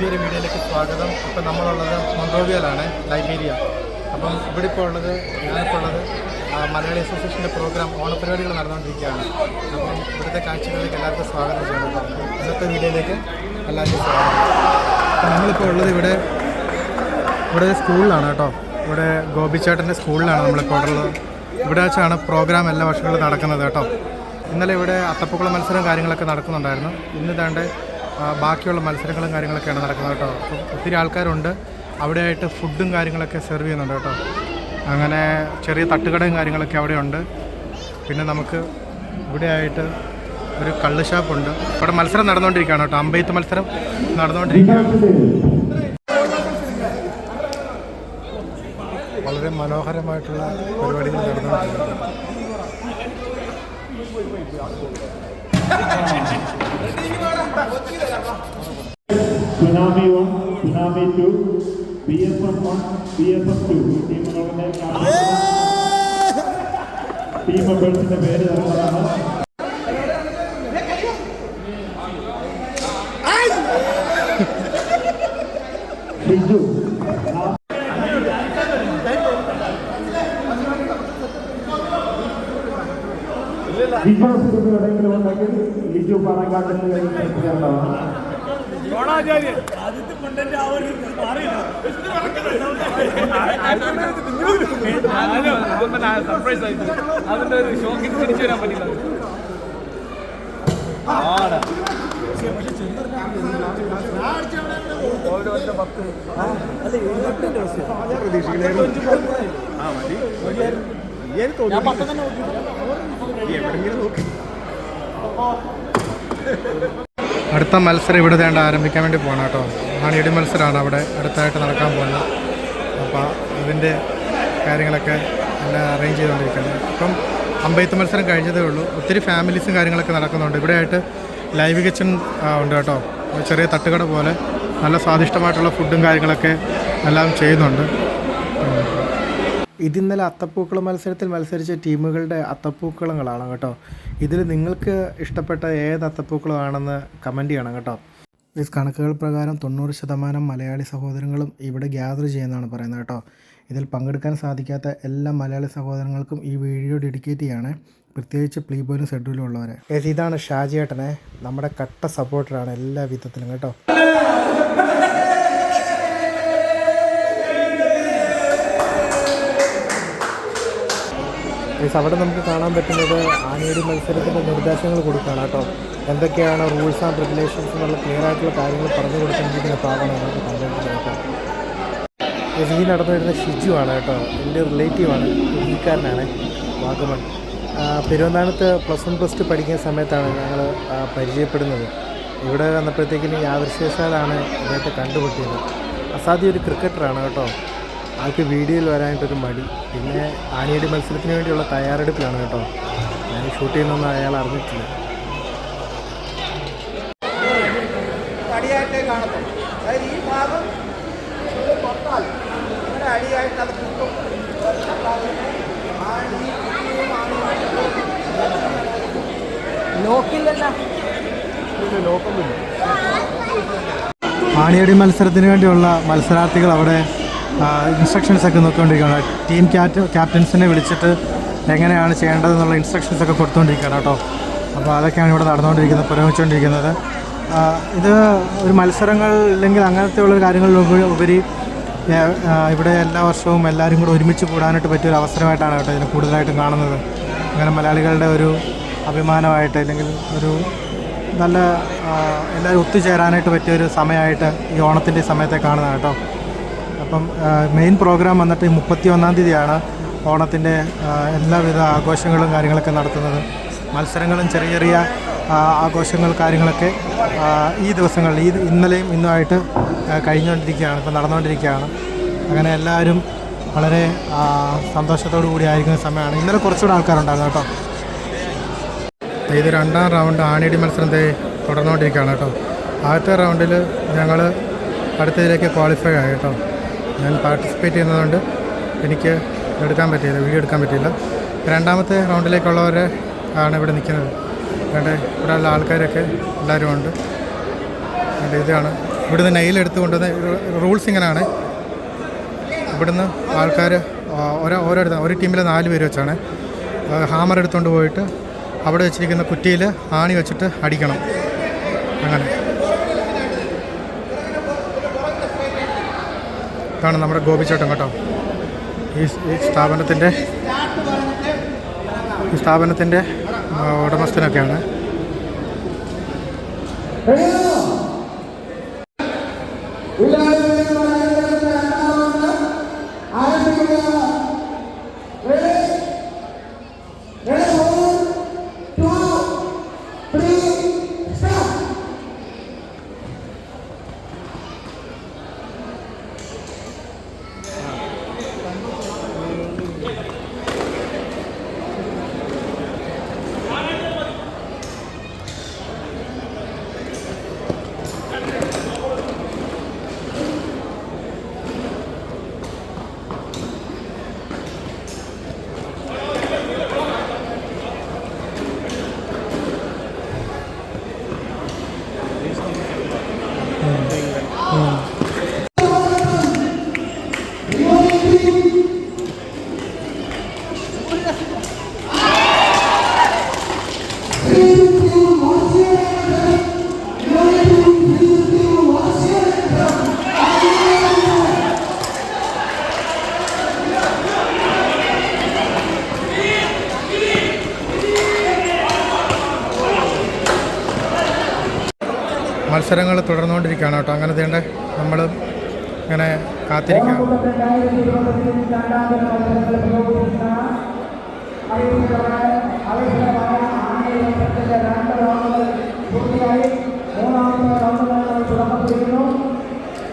പുതിയൊരു വീഡിയോയിലേക്ക് സ്വാഗതം. ഇപ്പം നമ്മളുള്ളത് മൊണ്ടോവിയയിലാണ് ലൈബീരിയ. അപ്പം ഇവിടെ ഇപ്പോൾ ഉള്ളത് ഞാനിപ്പോൾ ഉള്ളത് മലയാളി അസോസിയേഷന്റെ പ്രോഗ്രാം ഓണപരിപാടികൾ നടന്നുകൊണ്ടിരിക്കുകയാണ്. അപ്പം ഇവിടുത്തെ കാഴ്ചകളിലേക്ക് എല്ലാവർക്കും സ്വാഗതം ചെയ്യുന്നു ഇന്നത്തെ വീഡിയോയിലേക്ക് എല്ലാവർക്കും സ്വാഗതം. നമ്മളിപ്പോൾ ഉള്ളത് ഇവിടെ ഇവിടെ സ്കൂളിലാണ് കേട്ടോ. ഇവിടെ ഗോപിച്ചേട്ടന്റെ സ്കൂളിലാണ് നമ്മളിപ്പോൾ ഉള്ളത്. ഇവിടെ വെച്ചാണ് പ്രോഗ്രാം എല്ലാ വർഷങ്ങളിലും നടക്കുന്നത് കേട്ടോ. ഇന്നലെ ഇവിടെ അത്തപ്പൂക്കള മത്സരം കാര്യങ്ങളൊക്കെ നടക്കുന്നുണ്ടായിരുന്നു. ഇന്ന് താണ്ട് ആ, ബാക്കിയുള്ള മത്സരങ്ങളും കാര്യങ്ങളൊക്കെയാണ് നടക്കുന്നത് കേട്ടോ. അപ്പം ഒത്തിരി ആൾക്കാരുണ്ട്. അവിടെയായിട്ട് ഫുഡും കാര്യങ്ങളൊക്കെ സെർവ് ചെയ്യുന്നുണ്ട് കേട്ടോ. അങ്ങനെ ചെറിയ തട്ടുകടയും കാര്യങ്ങളൊക്കെ അവിടെയുണ്ട്. പിന്നെ നമുക്ക് ഇവിടെയായിട്ട് ഒരു കള്ള് ഷാപ്പുണ്ട് ഇവിടെ മത്സരം നടന്നുകൊണ്ടിരിക്കുകയാണ് കേട്ടോ. അമ്പെയ്ത്ത് മത്സരം നടന്നുകൊണ്ടിരിക്കുകയാണ്. വളരെ മനോഹരമായിട്ടുള്ള പരിപാടികൾ നടന്നുകൊണ്ടിരിക്കുന്നത് tsunami one tsunami two B S F one B S F two ടീമുകളുടെ ടീം മെമ്പേഴ്സിന്റെ പേര് തരുന്നതാണ് സിനിമ എവിടെയെങ്കിലും ഉണ്ടെങ്കിൽ ലിജു ശ്രദ്ധിക്കേണ്ടതാണ് സർപ്രൈസ് ആയിട്ട് അതിന്റെ ഒരു ഷോക്കിൽ തിരിച്ചു വരാൻ പറ്റില്ല അടുത്ത മത്സരം ഇവിടെ വേണ്ട ആരംഭിക്കാൻ വേണ്ടി പോകണം കേട്ടോ. ആണിയടി മത്സരമാണ് അവിടെ. അടുത്തായിട്ട് നടക്കാൻ പോകുന്നത് അപ്പോൾ അതിന്റെ കാര്യങ്ങളൊക്കെ എല്ലാം അറേഞ്ച് ചെയ്തുകൊണ്ടിരിക്കുന്നത് അപ്പം അമ്പയത്ത് മത്സരം കഴിഞ്ഞതേ ഉള്ളൂ. ഒത്തിരി ഫാമിലീസും കാര്യങ്ങളൊക്കെ നടക്കുന്നുണ്ട്. ഇവിടെയായിട്ട് ലൈവ് കിച്ചൺ ഉണ്ട് കേട്ടോ. ചെറിയ തട്ടുകട പോലെ നല്ല സ്വാദിഷ്ടമായിട്ടുള്ള ഫുഡും കാര്യങ്ങളൊക്കെ എല്ലാം ചെയ്യുന്നുണ്ട്. ഇതിന്നലെ അത്തപ്പൂക്കള മത്സരത്തിൽ മത്സരിച്ച ടീമുകളുടെ അത്തപ്പൂക്കളങ്ങളാണ് കേട്ടോ. ഇതിൽ നിങ്ങൾക്ക് ഇഷ്ടപ്പെട്ട ഏത് അത്തപ്പൂക്കളമാണെന്ന് കമന്റ് ചെയ്യണം കേട്ടോ. ഈ കണക്കുകൾ പ്രകാരം തൊണ്ണൂറ് ശതമാനം മലയാളി സഹോദരങ്ങളും ഇവിടെ ഗ്യാദർ ചെയ്യുന്നതാണ് പറയുന്നത് കേട്ടോ. ഇതിൽ പങ്കെടുക്കാൻ സാധിക്കാത്ത എല്ലാ മലയാളി സഹോദരങ്ങൾക്കും ഈ വീഡിയോ ഡെഡിക്കേറ്റ് ചെയ്യാണ്. പ്രത്യേകിച്ച് പ്ലീബോയിലും ഷെഡ്യൂലും ഉള്ളവരെ. ഇതാണ് ഇതാണ് ഷാജിയേട്ടനെ. നമ്മുടെ കട്ട സപ്പോർട്ടറാണ് എല്ലാ വിധത്തിലും കേട്ടോ. മീൻസ് അവിടെ നമുക്ക് കാണാൻ പറ്റുന്നത് ആനയുടെ മത്സരത്തിന്റെ നിർദ്ദേശങ്ങൾ കൊടുക്കുകയാണ് കേട്ടോ. എന്തൊക്കെയാണ് റൂൾസ് ആൻഡ് റെഗുലേഷൻസ് എന്നുള്ള ക്ലിയർ ആയിട്ടുള്ള കാര്യങ്ങൾ പറഞ്ഞു കൊടുക്കേണ്ടിയിരിക്കുന്ന ഭാഗമാണ് നമുക്ക് കണ്ടുകൊണ്ടിരിക്കുന്നത് ഈ നടന്നു വരുന്ന ഷിജു ആണ് കേട്ടോ. എന്റെ റിലേറ്റീവാണ് ഹിന്ദിക്കാരനാണ് വാഗമൺ. പെരുവന്താനത്ത് പ്ലസ് വൺ പ്ലസ് ടു പഠിക്കുന്ന സമയത്താണ് ഞങ്ങൾ പരിചയപ്പെടുന്നത്. ഇവിടെ വന്നപ്പോഴത്തേക്കിന് യാദൃശ്യവശാലാണ് അദ്ദേഹത്തെ കണ്ടുപിട്ടിയത് അസാധ്യ ഒരു ക്രിക്കറ്ററാണ് കേട്ടോ. ആൾക്ക് വീഡിയോയിൽ വരാനായിട്ടൊരു മടി. പിന്നെ ആണിയടി മത്സരത്തിന് വേണ്ടിയുള്ള തയ്യാറെടുപ്പിലാണ് കേട്ടോ. ഞാൻ ഷൂട്ട് ചെയ്യുന്നൊന്നും അയാൾ അറിഞ്ഞിട്ടില്ല. അടിയായിട്ടേ കാണത്തുള്ളൂ. അതായത് ഈ ഭാഗം ഇത് തൊട്ടാൽ ഇങ്ങനെ അടിയായിട്ട് അത് കിട്ടും. ലോക്കില്ലല്ല ആണിയടി മത്സരത്തിന് വേണ്ടിയുള്ള മത്സരാർത്ഥികൾ അവിടെ ഇൻസ്ട്രക്ഷൻസ് ഒക്കെ നോക്കിക്കൊണ്ടിരിക്കുകയാണ്. ടീം ക്യാപ്റ്റ ക്യാപ്റ്റൻസിനെ വിളിച്ചിട്ട് എങ്ങനെയാണ് ചെയ്യേണ്ടതെന്നുള്ള ഇൻസ്ട്രക്ഷൻസ് ഒക്കെ കൊടുത്തുകൊണ്ടിരിക്കുകയാണ് കേട്ടോ. അപ്പോൾ അതൊക്കെയാണ് ഇവിടെ നടന്നുകൊണ്ടിരിക്കുന്നത് പുരോഗമിച്ചുകൊണ്ടിരിക്കുന്നത്. ഇത് ഒരു മത്സരങ്ങൾ ഇല്ലെങ്കിൽ അങ്ങനത്തെ ഉള്ള കാര്യങ്ങളിൽ ഉപ- ഉപരി ഇവിടെ എല്ലാ വർഷവും എല്ലാവരും കൂടെ ഒരുമിച്ച് കൂടാനായിട്ട് പറ്റിയൊരു അവസരമായിട്ടാണ് കേട്ടോ ഇതിനെ കൂടുതലായിട്ടും കാണുന്നത്. അങ്ങനെ മലയാളികളുടെ ഒരു അഭിമാനമായിട്ട് അല്ലെങ്കിൽ ഒരു നല്ല എല്ലാവരും ഒത്തുചേരാനായിട്ട് പറ്റിയൊരു സമയമായിട്ട് ഈ ഓണത്തിന്റെ സമയത്തെ കാണുന്നതാണ് കേട്ടോ. അപ്പം മെയിൻ പ്രോഗ്രാം വന്നിട്ട് മുപ്പത്തി ഒന്നാം തീയതിയാണ് ഓണത്തിന്റെ എല്ലാവിധ ആഘോഷങ്ങളും കാര്യങ്ങളൊക്കെ നടത്തുന്നത്. മത്സരങ്ങളും ചെറിയ ചെറിയ ആഘോഷങ്ങൾ കാര്യങ്ങളൊക്കെ ഈ ദിവസങ്ങളിൽ ഈ ഇന്നലെയും ഇന്നുമായിട്ട് കഴിഞ്ഞുകൊണ്ടിരിക്കുകയാണ് ഇപ്പം നടന്നുകൊണ്ടിരിക്കുകയാണ്. അങ്ങനെ എല്ലാവരും വളരെ സന്തോഷത്തോടു കൂടി ആയിരിക്കുന്ന സമയമാണ്. ഇന്നലെ കുറച്ചുകൂടെ ആൾക്കാരുണ്ടായിരുന്നു കേട്ടോ. ഇത് രണ്ടാം റൗണ്ട് ആണിയടി മത്സരം തുടർന്നുകൊണ്ടിരിക്കുകയാണ് കേട്ടോ. ആദ്യത്തെ റൗണ്ടിൽ ഞങ്ങൾ അടുത്തതിലേക്ക് ക്വാളിഫൈ ആയി കേട്ടോ. ഞാൻ പാർട്ടിസിപ്പേറ്റ് ചെയ്യുന്നതുകൊണ്ട് എനിക്ക് എടുക്കാൻ പറ്റിയില്ല വീഡിയോ എടുക്കാൻ പറ്റിയില്ല. രണ്ടാമത്തെ റൗണ്ടിലേക്കുള്ളവരെ ആണ് ഇവിടെ നിൽക്കുന്നത്. വേണ്ട ഇവിടെ ഉള്ള ആൾക്കാരൊക്കെ എല്ലാവരും ഉണ്ട്. ഇതാണ്. ഇവിടുന്ന് നെയിൽ എടുത്ത് കൊണ്ടുവന്ന് റൂൾസ് ഇങ്ങനെയാണ് ഇവിടുന്ന് ആൾക്കാർ ഓരോ ഓരോരുത്തർ ഒരു ടീമിലെ നാല് പേര് വെച്ചാണ്. ഹാമർ എടുത്തുകൊണ്ട് പോയിട്ട് അവിടെ വെച്ചിരിക്കുന്ന കുറ്റിയിൽ ആണി വെച്ചിട്ട് അടിക്കണം. അങ്ങനെ. ഇതാണ് നമ്മുടെ ഗോപിച്ചേട്ടൻ കേട്ടോ. ഈ ഈ സ്ഥാപനത്തിന്റെ ഈ സ്ഥാപനത്തിന്റെ ആ, ഉടമസ്ഥനൊക്കെയാണ് മത്സരങ്ങൾ തുടർന്നുകൊണ്ടിരിക്കുകയാണ് കേട്ടോ. അങ്ങനെ തേണ്ട നമ്മൾ ഇങ്ങനെ കാത്തിരിക്കാം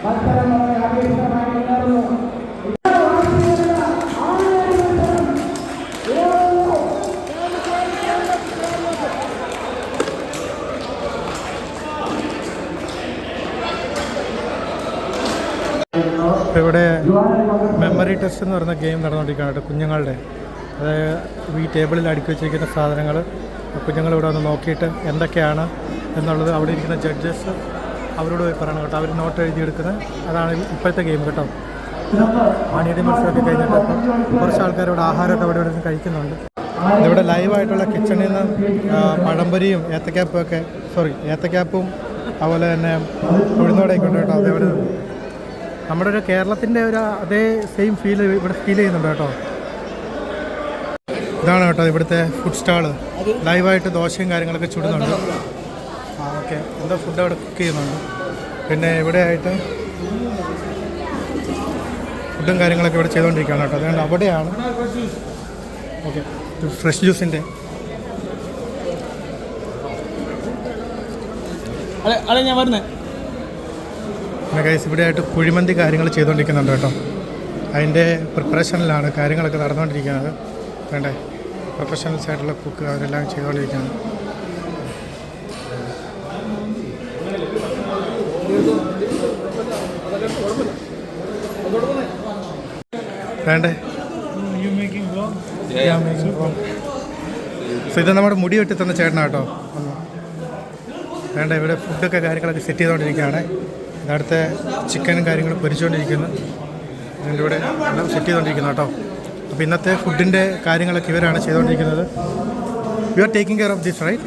കാത്തിരിക്കുക ഇപ്പോൾ ഇവിടെ മെമ്മറി ടെസ്റ്റ് എന്ന് പറയുന്ന ഗെയിം നടന്നുകൊണ്ടിരിക്കുകയാണ് കുഞ്ഞുങ്ങളുടെ. അതായത് ഈ ടേബിളിൽ അടുക്കി വെച്ചിരിക്കുന്ന സാധനങ്ങൾ കുഞ്ഞുങ്ങൾ ഇവിടെ വന്ന് നോക്കിയിട്ട് എന്തൊക്കെയാണ് എന്നുള്ളത് അവിടെ ഇരിക്കുന്ന ജഡ്ജസ് അവരോട് പോയി പറയണം കേട്ടോ. അവർ നോട്ട് എഴുതിയെടുക്കുന്നത് അതാണ് ഇപ്പോഴത്തെ ഗെയിം കേട്ടോ. ആണിയുടെ മത്സരമൊക്കെ കഴിഞ്ഞിട്ട് കുറച്ച് ആൾക്കാർ ഇവിടെ ആഹാരമൊക്കെ അവിടെ ഇവിടെ നിന്ന് കഴിക്കുന്നുണ്ട്. ഇവിടെ ലൈവായിട്ടുള്ള കിച്ചണിൽ നിന്ന് പഴംപൊരിയും ഏത്തക്കാപ്പും ഒക്കെ സോറി ഏത്തക്കാപ്പും അതുപോലെ തന്നെ ഉഴുന്നോടെയൊക്കെ ഉണ്ട് കേട്ടോ. അതേപോലെ നമ്മുടെ ഒരു കേരളത്തിന്റെ ഒരു അതേ സെയിം ഫീൽ ഇവിടെ ഫീൽ ചെയ്യുന്നുണ്ട് കേട്ടോ. ഇതാണ് കേട്ടോ ഇവിടുത്തെ ഫുഡ് സ്റ്റാൾ ലൈവായിട്ട് ദോശയും കാര്യങ്ങളൊക്കെ ചുടുന്നുണ്ട്. ആ ഓക്കെ എന്തോ ഫുഡ് അവിടെ കുക്ക് ചെയ്യുന്നുണ്ട്. പിന്നെ ഇവിടെ ആയിട്ട് ഫുഡും കാര്യങ്ങളൊക്കെ ഇവിടെ ചെയ്തുകൊണ്ടിരിക്കുകയാണ് കേട്ടോ. അതുകൊണ്ട് അവിടെയാണ്. ഓക്കെ ഫ്രഷ് ജ്യൂസിന്റെ അല്ല അല്ല ഞാൻ വരുന്നേ. പിന്നെ കൈസ് ഇവിടെ ആയിട്ട് കുഴിമന്തി കാര്യങ്ങൾ ചെയ്തുകൊണ്ടിരിക്കുന്നുണ്ട് കേട്ടോ. അതിന്റെ പ്രിപ്പറേഷനിലാണ് കാര്യങ്ങളൊക്കെ നടന്നുകൊണ്ടിരിക്കുന്നത്. വേണ്ടേ പ്രൊഫഷണൽസ് ആയിട്ടുള്ള കുക്ക് അവരെല്ലാം സോ ഇത് നമ്മുടെ മുടി വെട്ടി തന്ന ചേട്ടനാട്ടോ വേണ്ട ഇവിടെ ഫുഡൊക്കെ കാര്യങ്ങളൊക്കെ സെറ്റ് ചെയ്തുകൊണ്ടിരിക്കുകയാണ്. അടുത്ത ചിക്കനും കാര്യങ്ങളും പൊരിച്ചുകൊണ്ടിരിക്കുന്നു. ഇതിന്റെ ഇവിടെ എല്ലാം സെറ്റ് ചെയ്തുകൊണ്ടിരിക്കുന്നു കേട്ടോ. അപ്പോൾ ഇന്നത്തെ ഫുഡിന്റെ കാര്യങ്ങളൊക്കെ ഇവരാണ് ചെയ്തുകൊണ്ടിരിക്കുന്നത്. You are taking care of this right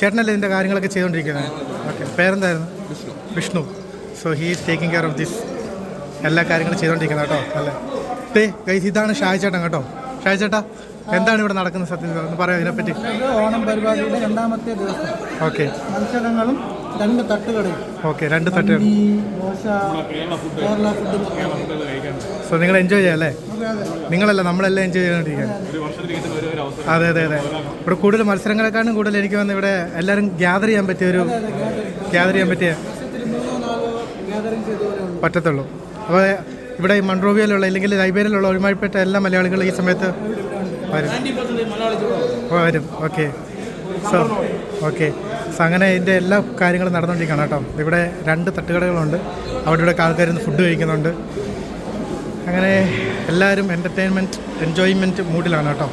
ചേട്ടനല്ലേ ഇതിന്റെ കാര്യങ്ങളൊക്കെ ചെയ്തുകൊണ്ടിരിക്കുന്നത്? ഓക്കെ പേരെന്തായിരുന്നു? Vishnu. So he is taking care of this എല്ലാ കാര്യങ്ങളും ചെയ്തുകൊണ്ടിരിക്കുന്നത് കേട്ടോ. അല്ലേ? ഡേ ഗൈസ് ഇതാണ് ഷായ ചേട്ടൻ കേട്ടോ. ഷായ ചേട്ടാ എന്താണ് ഇവിടെ നടക്കുന്നത് സത്യം ഒന്ന് പറയാം ഇതിനെപ്പറ്റി. ഓണം പരിപാടിയുടെ രണ്ടാമത്തെ ദിവസം. ഓക്കെ. മത്സരങ്ങളും രണ്ട് തട്ടുകടയും. ഓക്കെ രണ്ട് തട്ടുകൾ. ഈ ദോശ കേരള ഫുഡ് സോ നിങ്ങൾ എൻജോയ് ചെയ്യാം അല്ലേ? നിങ്ങളല്ല നമ്മളെല്ലാം എൻജോയ് ചെയ്തുകൊണ്ടിരിക്കുക അതെ അതെ അതെ. ഇവിടെ കൂടുതൽ മത്സരങ്ങളെക്കാളും കൂടുതൽ എനിക്ക് വന്ന് ഇവിടെ എല്ലാവരും ഗ്യാദർ ചെയ്യാൻ പറ്റിയ ഒരു ഗ്യാദർ ചെയ്യാൻ പറ്റിയ പറ്റത്തുള്ളൂ. അപ്പോൾ ഇവിടെ ഈ മൺട്രോവിയയിലുള്ള അല്ലെങ്കിൽ ലൈബ്രറിയിലുള്ള ഒരുമാതിരിപ്പെട്ട എല്ലാ മലയാളികളും ഈ സമയത്ത് വരും. ഓക്കെ. So okay. സോ അങ്ങനെ ഇതിന്റെ എല്ലാ കാര്യങ്ങളും നടന്നുകൊണ്ടിരിക്കുകയാണ് കേട്ടോ. ഇവിടെ രണ്ട് തട്ടുകടകളുണ്ട്. അവിടെ ഇവിടെ ആൾക്കാർ ഇന്ന് ഫുഡ് കഴിക്കുന്നുണ്ട്. അങ്ങനെ എല്ലാവരും എന്റർടൈൻമെന്റ് എൻജോയ്മെന്റ് മൂഡിലാണ് കേട്ടോ.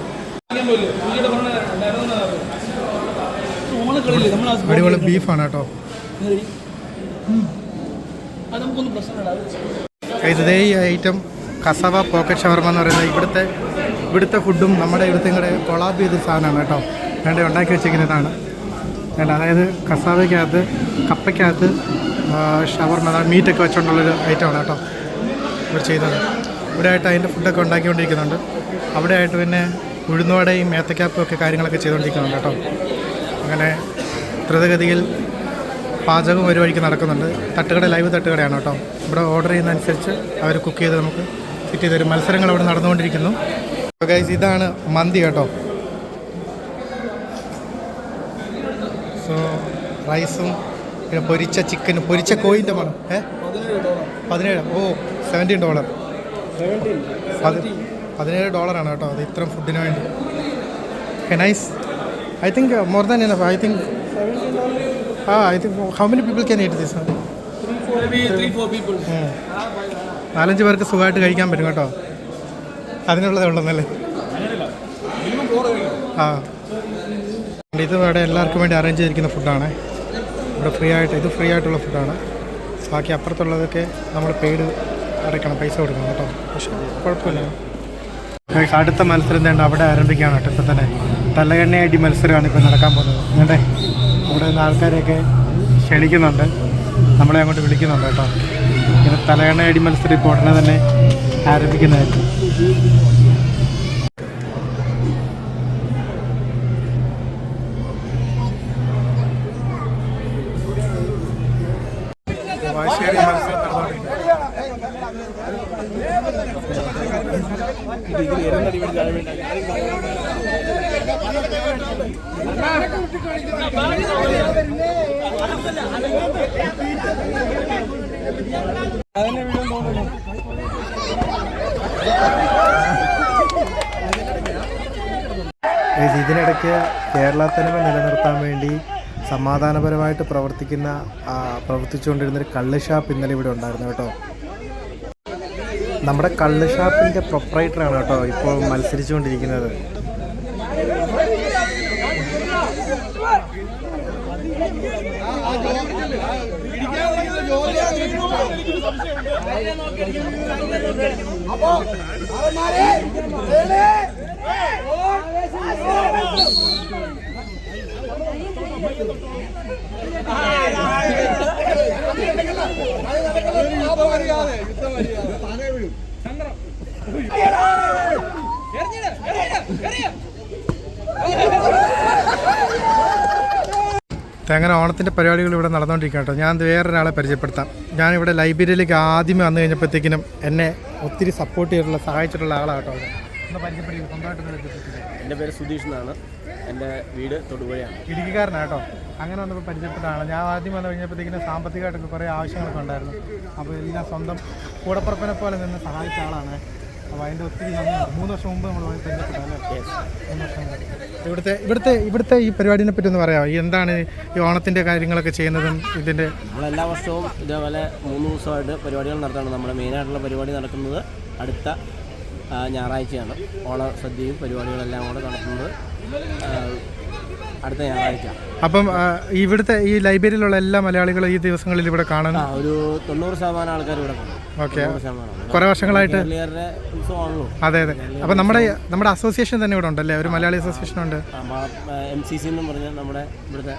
അടിപൊളി ബീഫാണ് കേട്ടോ. ഇത് ഐറ്റം കസവ പോക്കറ്റ് ഷവർമ എന്ന് പറയുന്നത് ഇവിടുത്തെ ഇവിടുത്തെ ഫുഡും നമ്മുടെ ഇവിടുത്തെ കൂടെ കൊളാബ് ചെയ്ത സാധനമാണ് കേട്ടോ. വേണ്ട ഉണ്ടാക്കി വെച്ചിരിക്കുന്നതാണ്. വേണ്ട അതായത് കസാവയ്ക്കകത്ത് കപ്പയ്ക്കകത്ത് ഷവർമ മീറ്റൊക്കെ വെച്ചുകൊണ്ടുള്ളൊരു ഐറ്റമാണ് കേട്ടോ ഇവർ ചെയ്തത്. ഇവിടെ ആയിട്ട് അതിന്റെ ഫുഡൊക്കെ ഉണ്ടാക്കിക്കൊണ്ടിരിക്കുന്നുണ്ട്. അവിടെ ആയിട്ട് പിന്നെ ഉഴുന്നുവടയും ഏത്തക്കാപ്പും ഒക്കെ കാര്യങ്ങളൊക്കെ ചെയ്തുകൊണ്ടിരിക്കുന്നുണ്ട് കേട്ടോ. അങ്ങനെ ദ്രുതഗതിയിൽ പാചകം ഒരു വഴിക്ക് നടക്കുന്നുണ്ട്. തട്ടുകട ലൈവ് തട്ടുകടയാണ് കേട്ടോ. ഇവിടെ ഓർഡർ ചെയ്യുന്നതനുസരിച്ച് അവർ കുക്ക് ചെയ്ത് നമുക്ക് ഫിറ്റ് ചെയ്ത് തരും. മത്സരങ്ങൾ അവിടെ നടന്നുകൊണ്ടിരിക്കുന്നു. ഗൈസ് ഇതാണ് മന്തി കേട്ടോ. സോ റൈസും പിന്നെ പൊരിച്ച ചിക്കനും പൊരിച്ച കോയിന്റെ മണം. ഏ? പതിനേഴ് ഓ സെവന്റീൻ ഡോളർ പതിനേഴ് ഡോളറാണ് കേട്ടോ അത് ഇത്രയും ഫുഡിന് വേണ്ടി. Nice I think more than enough I think ah I think how many people can eat this. നാലഞ്ച് പേർക്ക് സുഖമായിട്ട് കഴിക്കാൻ പറ്റും കേട്ടോ. അതിനുള്ളതേ ഉള്ളന്നല്ലേ ആ. ഇത് ഇവിടെ എല്ലാവർക്കും വേണ്ടി അറേഞ്ച് ചെയ്തിരിക്കുന്ന ഫുഡാണ് ഇവിടെ ഫ്രീ ആയിട്ട് ഇത് ഫ്രീ ആയിട്ടുള്ള ഫുഡാണ് ബാക്കി അപ്പുറത്തുള്ളതൊക്കെ നമ്മൾ പെയ്ഡ് അടയ്ക്കണം പൈസ കൊടുക്കണം കേട്ടോ. പക്ഷേ കുഴപ്പമില്ല. അടുത്ത മത്സരം തന്നെ അവിടെ ആരംഭിക്കുകയാണ് കേട്ടോ. ഇപ്പം തന്നെ തലകണ്ണയടി മത്സരമാണ് ഇപ്പോൾ നടക്കാൻ പോകുന്നത്. വേണ്ടേ ഇവിടെ നിന്ന് ആൾക്കാരെയൊക്കെ ക്ഷണിക്കുന്നുണ്ട്. നമ്മളെ അങ്ങോട്ട് വിളിക്കുന്നുണ്ട് കേട്ടോ. ഇങ്ങനെ തലകണ്ണയടി മത്സരം ഇപ്പോൾ ഉടനെ തന്നെ ആരംഭിക്കുന്നതായിരിക്കും. ഇതിനിടയ്ക്ക് കേരള തനിമ നിലനിർത്താൻ വേണ്ടി സമാധാനപരമായിട്ട് പ്രവർത്തിക്കുന്ന പ്രവർത്തിച്ചുകൊണ്ടിരുന്നൊരു കള്ള് ഷാപ്പ് ഇന്നലെ ഇവിടെ ഉണ്ടായിരുന്നു കേട്ടോ. നമ്മുടെ കള്ള് ഷാപ്പിന്റെ പ്രൊപ്പറേറ്ററാണ് കേട്ടോ ഇപ്പോൾ മത്സരിച്ചുകൊണ്ടിരിക്കുന്നത്. അങ്ങനെ ഓണത്തിന്റെ പരിപാടികൾ ഇവിടെ നടന്നുകൊണ്ടിരിക്കുക കേട്ടോ ഞാൻ വേറൊരാളെ പരിചയപ്പെടുത്താം ഞാനിവിടെ ലൈബ്രറിയിലേക്ക് ആദ്യമേ വന്നു കഴിഞ്ഞപ്പോഴത്തേക്കിനും എന്നെ ഒത്തിരി സപ്പോർട്ട് ചെയ്തിട്ടുള്ള സഹായിച്ചിട്ടുള്ള അവിടെ. ഒന്ന് പരിചയപ്പെടുത്തി പരിചയപ്പെടുത്തി എന്റെ പേര് സുധീഷ് എന്നാണ്. എന്റെ വീട് തൊടുപുഴയാണ്. ഇടുക്കിക്കാരനാണ് കേട്ടോ അങ്ങനെ വന്നപ്പോൾ പരിചയപ്പെട്ടതാണ്. ഞാൻ ആദ്യം വന്നു കഴിഞ്ഞപ്പോഴത്തേക്കിനും സാമ്പത്തികമായിട്ടൊക്കെ കുറേ ആവശ്യങ്ങളൊക്കെ ഉണ്ടായിരുന്നു. അപ്പോൾ എല്ലാം സ്വന്തം കൂടപ്പുറപ്പിനെ പോലെ നിന്ന് സഹായിച്ച ആളാണ്. അപ്പോൾ അതിന്റെ ഒത്തിരി മൂന്ന് വർഷം മുമ്പ് നമ്മൾ പരിചയപ്പെട്ടല്ലേ ഇവിടുത്തെ ഇവിടുത്തെ ഇവിടുത്തെ ഈ പരിപാടിനെ പറ്റി ഒന്ന് പറയാമോ? എന്താണ് ഈ ഓണത്തിന്റെ കാര്യങ്ങളൊക്കെ ചെയ്യുന്നതും ഇതിന്റെ നമ്മളെല്ലാ വർഷവും ഇതേപോലെ മൂന്ന് ദിവസമായിട്ട് പരിപാടികൾ നടത്താണ് നമ്മുടെ മെയിനായിട്ടുള്ള പരിപാടി നടക്കുന്നത് അടുത്ത ഞായറാഴ്ചയാണ്. ഓണ സദ്യയും പരിപാടികളെല്ലാം കൂടെ നടത്തുന്നത്. അടുത്ത ഞായറാഴ്ച. അപ്പം ഇവിടുത്തെ ഈ ലൈബ്രറിയിലുള്ള എല്ലാ മലയാളികളും ഈ ദിവസങ്ങളിൽ ഇവിടെ കാണാൻ ഒരു തൊണ്ണൂറ് ശതമാനം ആൾക്കാർ ഇവിടെ ഓക്കെ. കുറെ വർഷങ്ങളായിട്ട് അതെ അതെ. അപ്പം നമ്മുടെ നമ്മുടെ അസോസിയേഷൻ തന്നെ ഇവിടെ ഉണ്ടല്ലേ? ഒരു മലയാളി അസോസിയേഷൻ ഉണ്ട് എം സി സി എന്ന് പറഞ്ഞാൽ നമ്മുടെ ഇവിടുത്തെ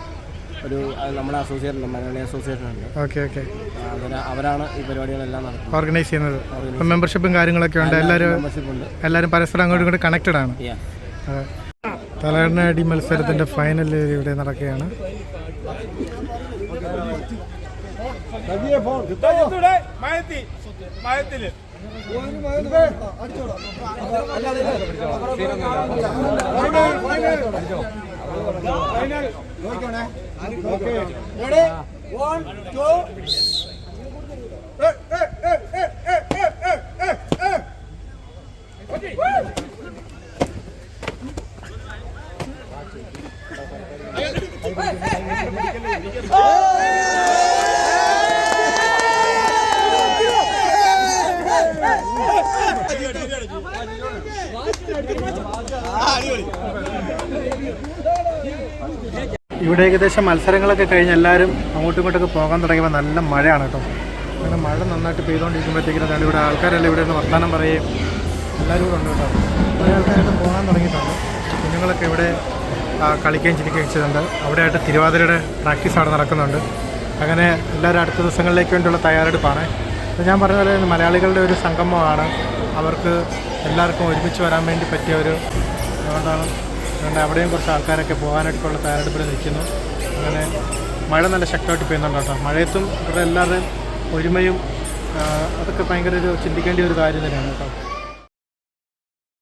ഒരു നമ്മുടെ അസോസിയേഷൻ മലയാളി അസോസിയേഷൻ ഉണ്ട് ഓക്കെ. ഓക്കെ അവരാണ് ഈ പരിപാടികളെല്ലാം നടത്തുന്നത്. ഓർഗനൈസ് ചെയ്യുന്നത്. മെമ്പർഷിപ്പും കാര്യങ്ങളൊക്കെ ഉണ്ട്. എല്ലാവരും എല്ലാവരും പരസ്പരം അങ്ങോട്ടും ഇങ്ങോട്ടും കണക്റ്റഡ് ആണ്. Yeah. മത്സരത്തിന്റെ മത്സരത്തിന്റെ ഫൈനൽ ഇവിടെ നടക്കുകയാണ്. One two Hey, hey, hey, hey, hey! Oh! ഇവിടെ ഏകദേശം മത്സരങ്ങളൊക്കെ കഴിഞ്ഞ് എല്ലാവരും അങ്ങോട്ടും ഇങ്ങോട്ടൊക്കെ പോകാൻ തുടങ്ങിയപ്പോൾ നല്ല മഴയാണ് കേട്ടോ. അങ്ങനെ മഴ നന്നായിട്ട് പെയ്തുകൊണ്ടിരിക്കുമ്പോഴത്തേക്കും ഇവിടെ ആൾക്കാരെല്ലാം ഇവിടെ നിന്ന് വർത്തമാനം പറയുകയും എല്ലാവരും കൂടെ ഉണ്ട് കേട്ടോ. കുറേ ആൾക്കാരൊക്കെ പോകാൻ തുടങ്ങിയിട്ടുണ്ട്. കുഞ്ഞുങ്ങളൊക്കെ ഇവിടെ കളിക്കുകയും ചിരിക്കുകയും ചെയ്തിട്ടുണ്ട്. അവിടെയായിട്ട് തിരുവാതിരയുടെ പ്രാക്ടീസ് അവിടെ നടക്കുന്നുണ്ട്. അങ്ങനെ എല്ലാവരും അടുത്ത ദിവസങ്ങളിലേക്ക് വേണ്ടിയുള്ള തയ്യാറെടുപ്പാണ്. ഞാൻ പറഞ്ഞ പോലെ മലയാളികളുടെ ഒരു സംഗമമാണ്. അവർക്ക് എല്ലാവർക്കും ഒരുമിച്ച് വരാൻ വേണ്ടി പറ്റിയ ഒരു അതുകൊണ്ടാണ് അതുകൊണ്ട് അവിടെയും കുറച്ച് ആൾക്കാരൊക്കെ പോകാനായിട്ടുള്ള തയ്യാറെടുപ്പിൽ നിൽക്കുന്നു. അങ്ങനെ മഴ നല്ല ശക്തമായിട്ട് പെയ്യുന്നുണ്ട് കേട്ടോ. മഴയത്തും ഇവിടെ എല്ലാവരുടെയും ഒരുമയും അതൊക്കെ ഭയങ്കര ഒരു ചിന്തിക്കേണ്ട ഒരു കാര്യം തന്നെയാണ് കേട്ടോ.